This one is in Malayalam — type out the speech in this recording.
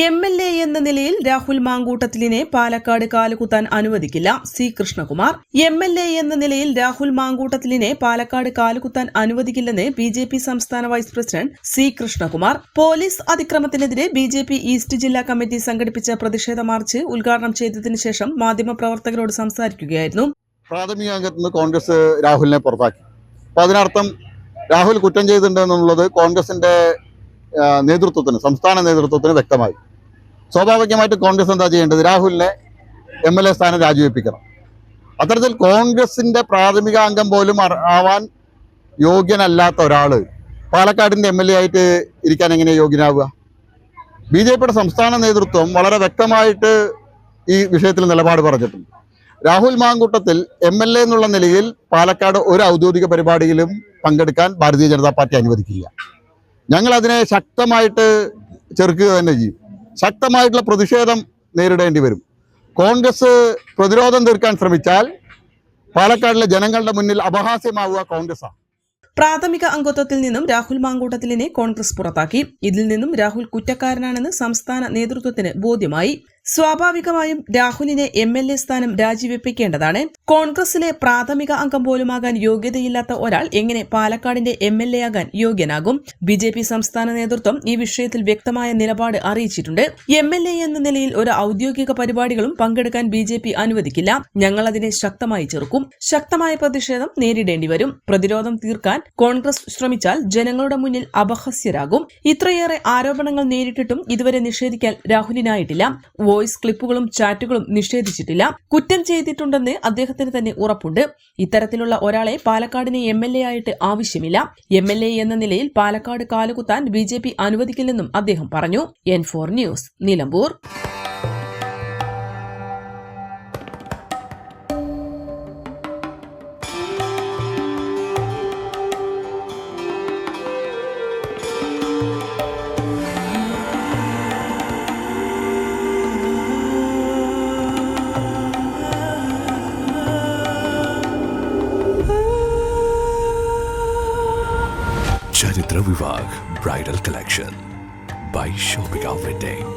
M L A എന്ന നിലയിൽ രാഹുൽ മാങ്കൂട്ടത്തിലിനെ പാലക്കാട് കാലുകുത്താൻ അനുവദിക്കില്ല. C. Krishnakumar. M L A എന്ന നിലയിൽ രാഹുൽ മാങ്കൂട്ടത്തിലിനെ പാലക്കാട് കാലുകുത്താൻ അനുവദിക്കില്ലെന്ന് ബി ജെ പി സംസ്ഥാന vice president C. Krishnakumar. Police അതിക്രമത്തിനെതിരെ B J P east ജില്ലാ കമ്മിറ്റി സംഘടിപ്പിച്ച പ്രതിഷേധ മാർച്ച് ഉദ്ഘാടനം ചെയ്തതിനു ശേഷം മാധ്യമപ്രവർത്തകരോട് സംസാരിക്കുകയായിരുന്നു. പ്രാഥമിക കോൺഗ്രസ് രാഹുലിനെ പുറത്താക്കി. അതിനർത്ഥം രാഹുൽ കുറ്റം ചെയ്തിട്ടുണ്ടെന്നുള്ളത് കോൺഗ്രസിന്റെ നേതൃത്വത്തിന് സംസ്ഥാന നേതൃത്വത്തിന് വ്യക്തമായി. സ്വാഭാവികമായിട്ട് കോൺഗ്രസ് എന്താ ചെയ്യേണ്ടത്? രാഹുലിനെ എം എൽ എ സ്ഥാനം രാജിവെപ്പിക്കണം. അത്തരത്തിൽ കോൺഗ്രസിന്റെ പ്രാഥമിക അംഗം പോലും ആവാൻ യോഗ്യനല്ലാത്ത ഒരാൾ പാലക്കാടിന്റെ എം എൽ എ ആയിട്ട് ഇരിക്കാൻ എങ്ങനെ യോഗ്യനാവുക? ബി ജെ പിയുടെ സംസ്ഥാന നേതൃത്വം വളരെ വ്യക്തമായിട്ട് ഈ വിഷയത്തിൽ നിലപാട് പറഞ്ഞിട്ടുണ്ട്. Rahul Mankoottathil M L A എന്നുള്ള നിലയിൽ പാലക്കാട് ഒരു ഔദ്യോഗിക പരിപാടിയിലും പങ്കെടുക്കാൻ ഭാരതീയ ജനതാ പാർട്ടി അനുവദിക്കില്ല ഞങ്ങൾ അതിനെ ശക്തമായിട്ട് ചെറുക്കുക തന്നെ ചെയ്യും. ശക്തമായിട്ടുള്ള പ്രതിഷേധം നേരിടേണ്ടി വരും. കോൺഗ്രസ് പ്രതിരോധം തീർക്കാൻ ശ്രമിച്ചാൽ പാലക്കാടിലെ ജനങ്ങളുടെ മുന്നിൽ അപഹാസ്യമാവുക കോൺഗ്രസ്സാണ്. പ്രാഥമിക അംഗത്വത്തിൽ നിന്നും രാഹുൽ മാങ്കൂട്ടത്തിലിനെ കോൺഗ്രസ് പുറത്താക്കി. ഇതിൽ നിന്നും രാഹുൽ കുറ്റക്കാരനാണെന്ന് സംസ്ഥാന നേതൃത്വത്തിന് ബോധ്യമായി. സ്വാഭാവികമായും രാഹുലിനെ എം എൽ എ സ്ഥാനം രാജിവെപ്പിക്കേണ്ടതാണ്. കോൺഗ്രസിലെ പ്രാഥമിക അംഗം പോലുമാകാൻ യോഗ്യതയില്ലാത്ത ഒരാൾ എങ്ങനെ പാലക്കാടിന്റെ എം എൽ എ ആകാൻ യോഗ്യനാകും? ബി ജെ പി സംസ്ഥാന നേതൃത്വം ഈ വിഷയത്തിൽ വ്യക്തമായ നിലപാട് അറിയിച്ചിട്ടുണ്ട്. എം എൽ എ എന്ന നിലയിൽ ഒരു ഔദ്യോഗിക പരിപാടികളും പങ്കെടുക്കാൻ ബി ജെ പി അനുവദിക്കില്ല. ഞങ്ങൾ അതിനെ ശക്തമായി ചെറുക്കും. ശക്തമായ പ്രതിഷേധം നേരിടേണ്ടി വരും. പ്രതിരോധം തീർക്കാൻ കോൺഗ്രസ് ശ്രമിച്ചാൽ ജനങ്ങളുടെ മുന്നിൽ അപഹസ്യരാകും. ഇത്രയേറെ ആരോപണങ്ങൾ നേരിട്ടിട്ടും ഇതുവരെ നിഷേധിക്കാൻ രാഹുലിനായിട്ടില്ല. വോയിസ് ക്ലിപ്പുകളും ചാറ്റുകളും നിഷേധിച്ചിട്ടില്ല. കുറ്റം ചെയ്തിട്ടുണ്ടെന്ന് അദ്ദേഹത്തിന് തന്നെ ഉറപ്പുണ്ട്. ഇത്തരത്തിലുള്ള ഒരാളെ പാലക്കാടിന് എം എൽ എ ആയിട്ട് ആവശ്യമില്ല. എം എൽ എ എന്ന നിലയിൽ പാലക്കാട് കാലുകുത്താൻ ബി ജെ പി അനുവദിക്കില്ലെന്നും അദ്ദേഹം പറഞ്ഞു. N four news Nilambur. Vivah bridal collection by shopping wedding